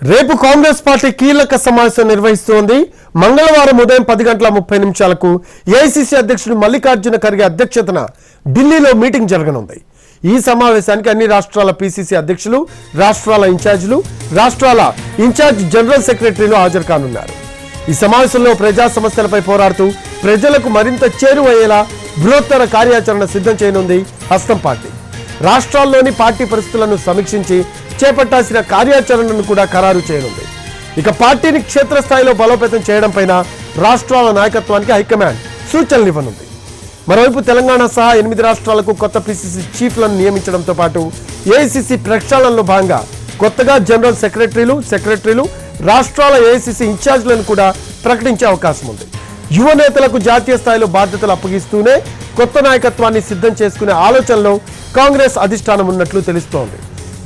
రేపు కాంగ్రెస్ పార్టీ కీలక సమావేశం నిర్వహిస్తోంది. మంగళవారం ఉదయం పది గంటల ముప్పై నిమిషాలకు ఏఐసిసి అధ్యక్షుడు మల్లికార్జున ఖర్గే అధ్యక్షతన ఢిల్లీలో మీటింగ్ జరగనుంది. ఈ సమావేశానికి అన్ని రాష్ట్రాల పిసిసి అధ్యక్షులు రాష్ట్రాల ఇన్ఛార్జీలు రాష్ట్రాల ఇన్ఛార్జ్ జనరల్ సెక్రటరీలు హాజరు కానున్నారు. ఈ సమావేశంలో ప్రజా సమస్యలపై పోరాడుతూ ప్రజలకు మరింత చేరువయ్యేలా బృహత్తర కార్యాచరణ సిద్ధం చేయనుంది హస్తం పార్టీ. రాష్ట్రాల్లోని పార్టీ పరిస్థితులను సమీక్షించి చేపట్టాల్సిన కార్యాచరణను కూడా ఖరారు చేయనుంది. ఇక పార్టీని క్షేత్రస్థాయిలో బలోపేతం చేయడం పైన రాష్ట్రాల నాయకత్వానికి హైకమాండ్ సూచనలు ఇవ్వనుంది. మరోవైపు తెలంగాణ సహా ఎనిమిది రాష్ట్రాలకు కొత్త పిసిసి చీఫ్లను నియమించడంతో పాటు ఏఐసిసి ప్రక్షాళనలో భాగంగా కొత్తగా జనరల్ సెక్రటరీలు సెక్రటరీలు రాష్ట్రాల ఏఐసిసి ఇన్ఛార్జ్లను కూడా ప్రకటించే అవకాశం ఉంది. యువ నేతలకు జాతీయ స్థాయిలో బాధ్యతలు అప్పగిస్తూనే కొత్త నాయకత్వాన్ని సిద్ధం చేసుకునే ఆలోచనలో కాంగ్రెస్ అధిష్టానం ఉన్నట్లు తెలుస్తోంది.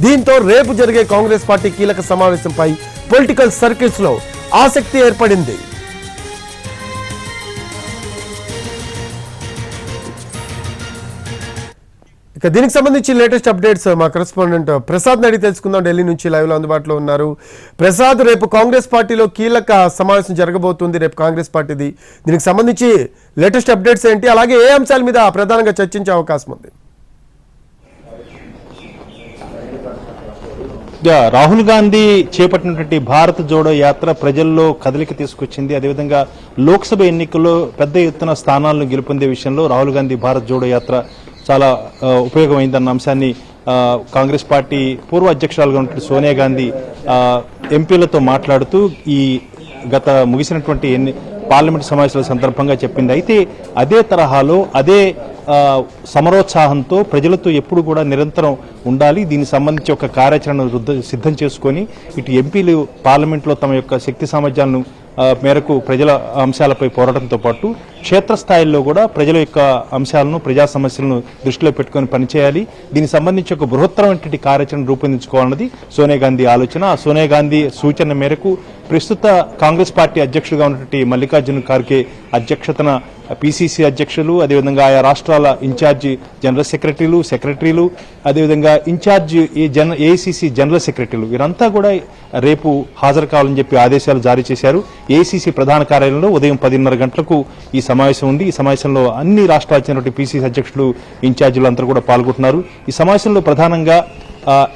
దీంతో రేపు జరిగే కాంగ్రెస్ పార్టీ కీలక సమావేశంపై పొలిటికల్ సర్కిల్స్లో ఆసక్తి ఏర్పడింది. ఇక దీనికి సంబంధించి లేటెస్ట్ అప్డేట్స్ మా కరెస్పాండెంట్ ప్రసాద్ అడిగి తెలుసుకుందాం. ఢిల్లీ నుంచి లైవ్లో అందుబాటులో ఉన్నారు. ప్రసాద్ రేపు కాంగ్రెస్ పార్టీలో కీలక సమావేశం జరగబోతుంది. రేపు కాంగ్రెస్ పార్టీది. దీనికి సంబంధించి లేటెస్ట్ అప్డేట్స్ ఏంటి? అలాగే ఏ అంశాల మీద ప్రధానంగా చర్చించే అవకాశం ఉంది? రాహుల్ గాంధీ చేపట్టినటువంటి భారత్ జోడో యాత్ర ప్రజల్లో కదలిక తీసుకొచ్చింది. అదేవిధంగా లోక్సభ ఎన్నికల్లో పెద్ద ఎత్తున స్థానాలను గెలుపొందే విషయంలో రాహుల్ గాంధీ భారత్ జోడో యాత్ర చాలా ఉపయోగమైందన్న అంశాన్ని కాంగ్రెస్ పార్టీ పూర్వ అధ్యక్షురాలుగా ఉన్నటువంటి సోనియా గాంధీ ఎంపీలతో మాట్లాడుతూ ఈ గత ముగిసినటువంటి ఎన్ని పార్లమెంట్ సమావేశాల సందర్భంగా చెప్పింది. అయితే అదే తరహాలో అదే సమరోత్సాహంతో ప్రజలతో ఎప్పుడు కూడా నిరంతరం ఉండాలి. దీనికి సంబంధించి ఒక కార్యాచరణ సిద్ధం చేసుకొని ఇటు ఎంపీలు పార్లమెంట్లో తమ యొక్క శక్తి సామర్థ్యాలను మేరకు ప్రజల అంశాలపై పోరాటంతో పాటు క్షేత్రస్థాయిలో కూడా ప్రజల యొక్క అంశాలను ప్రజా సమస్యలను దృష్టిలో పెట్టుకొని పనిచేయాలి. దీనికి సంబంధించి ఒక బృహత్తరమైనటువంటి కార్యాచరణ రూపొందించుకోవాలన్నది సోనియా గాంధీ ఆలోచన. సోనియా గాంధీ సూచన మేరకు ప్రస్తుత కాంగ్రెస్ పార్టీ అధ్యక్షుడిగా ఉన్నటువంటి మల్లికార్జున ఖార్గే అధ్యక్షతన పిసిసి అధ్యక్షులు అదేవిధంగా ఆయా రాష్ట్రాల ఇన్ఛార్జి జనరల్ సెక్రటరీలు సెక్రటరీలు అదేవిధంగా ఇన్ఛార్జి ఈ జన ఏఐసిసి జనరల్ సెక్రటరీలు వీరంతా కూడా రేపు హాజరు కావాలని చెప్పి ఆదేశాలు జారీ చేశారు. ఏఐసిసి ప్రధాన కార్యాలయంలో ఉదయం పదిన్నర గంటలకు ఈ సమావేశం ఉంది. ఈ సమావేశంలో అన్ని రాష్ట్రాలకు చెందినటువంటి పీసీసీ అధ్యక్షులు ఇన్ఛార్జీలు అందరూ కూడా పాల్గొంటున్నారు. ఈ సమావేశంలో ప్రధానంగా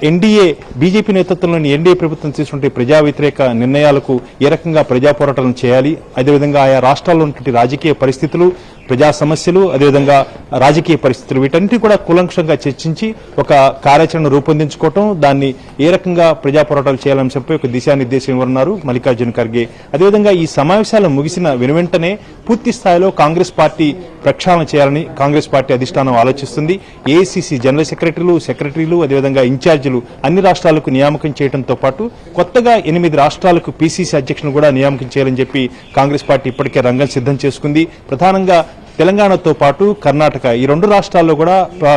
ఎన్డీఏ బీజేపీ నేతృత్వంలోని ఎన్డీఏ ప్రభుత్వం తీసుకుంటే ప్రజా వ్యతిరేక నిర్ణయాలకు ఏ రకంగా ప్రజా పోరాటాలను చేయాలి? అదేవిధంగా ఆయా రాష్ట్రాల్లో ఉన్నటువంటి రాజకీయ పరిస్థితులు ప్రజా సమస్యలు అదేవిధంగా రాజకీయ పరిస్థితులు వీటన్నిటి కూడా కూలంకషంగా చర్చించి ఒక కార్యాచరణ రూపొందించుకోవటం దాన్ని ఏ రకంగా ప్రజా పోరాటాలు చేయాలని అంశంపై ఒక దిశానిర్దేశం ఇవ్వనున్నారు మల్లికార్జున ఖర్గే. అదేవిధంగా ఈ సమావేశాలు ముగిసిన వెనువెంటనే పూర్తి స్థాయిలో కాంగ్రెస్ పార్టీ ప్రక్షాళన చేయాలని కాంగ్రెస్ పార్టీ అధిష్టానం ఆలోచిస్తుంది. ఏఐసిసి జనరల్ సెక్రటరీలు సెక్రటరీలు అదేవిధంగా ఇన్ఛార్జీలు అన్ని రాష్ట్రాలకు నియామకం చేయడంతో పాటు కొత్తగా ఎనిమిది రాష్ట్రాలకు పిసిసి అధ్యక్షులను కూడా నియామకం చేయాలని చెప్పి కాంగ్రెస్ పార్టీ ఇప్పటికే రంగం సిద్ధం చేసుకుంది. ప్రధానంగా తెలంగాణతో పాటు కర్ణాటక. ఈ రెండు రాష్ట్రాల్లో కూడా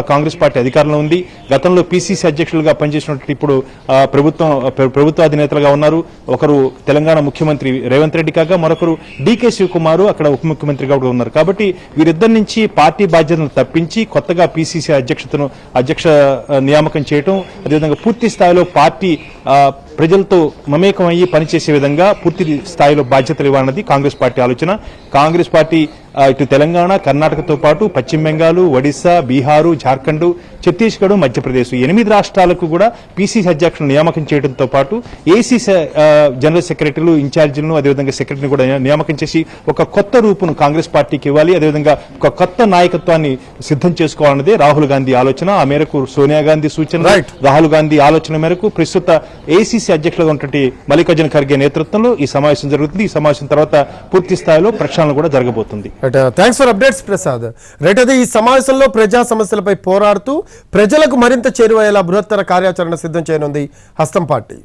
కాంగ్రెస్ పార్టీ అధికారంలో ఉంది. గతంలో పిసిసి అధ్యక్షులుగా పనిచేసినట్టు ఇప్పుడు ప్రభుత్వం ప్రభుత్వ అధినేతలుగా ఉన్నారు. ఒకరు తెలంగాణ ముఖ్యమంత్రి రేవంత్ రెడ్డి కాగా మరొకరు డీకే శివకుమార్ అక్కడ ఉప ముఖ్యమంత్రిగా కూడా ఉన్నారు. కాబట్టి వీరిద్దరి నుంచి పార్టీ బాధ్యతను తప్పించి కొత్తగా పిసిసి అధ్యక్షతను అధ్యక్ష నియామకం చేయటం అదేవిధంగా పూర్తి స్థాయిలో పార్టీ ప్రజలతో మమేకం అయ్యి పనిచేసే విధంగా పూర్తి స్థాయిలో బాధ్యతలు ఇవ్వాలన్నది కాంగ్రెస్ పార్టీ ఆలోచన. కాంగ్రెస్ పార్టీ ఇటు తెలంగాణ కర్ణాటకతో పాటు పశ్చిమ బెంగాల్ ఒడిశా బీహారు జార్ఖండ్ ఛత్తీస్గఢ్ మధ్యప్రదేశ్ ఎనిమిది రాష్ట్రాలకు కూడా పీసీసీ అధ్యక్షులను నియామకం చేయడంతో పాటు ఏసీసీ జనరల్ సెక్రటరీలు ఇన్ఛార్జీలను అదేవిధంగా సెక్రటరీని కూడా నియామకం చేసి ఒక కొత్త రూపును కాంగ్రెస్ పార్టీకి ఇవ్వాలి. అదేవిధంగా ఒక కొత్త నాయకత్వాన్ని సిద్ధం చేసుకోవాలన్నదే రాహుల్ గాంధీ ఆలోచన. ఆ మేరకు సోనియా గాంధీ సూచన. రాహుల్ గాంధీ ఆలోచన మేరకు ప్రస్తుత ఏసీసీ అధ్యక్షులుగా ఉన్నటువంటి మల్లికార్జున ఖర్గే నేతృత్వంలో ఈ సమావేశం జరుగుతుంది. ఈ సమావేశం తర్వాత పూర్తి స్థాయిలో ప్రక్షాళన కూడా జరగబోతుంది. Thanks for updates Prasad right అదే ఈ సమావేశంలో ప్రజా సమస్యలపై పోరాడుతూ ప్రజలకు మరింత చేరువయ్యేలా బృహత్తర కార్యాచరణ సిద్ధం చేయనుంది హస్తం పార్టీ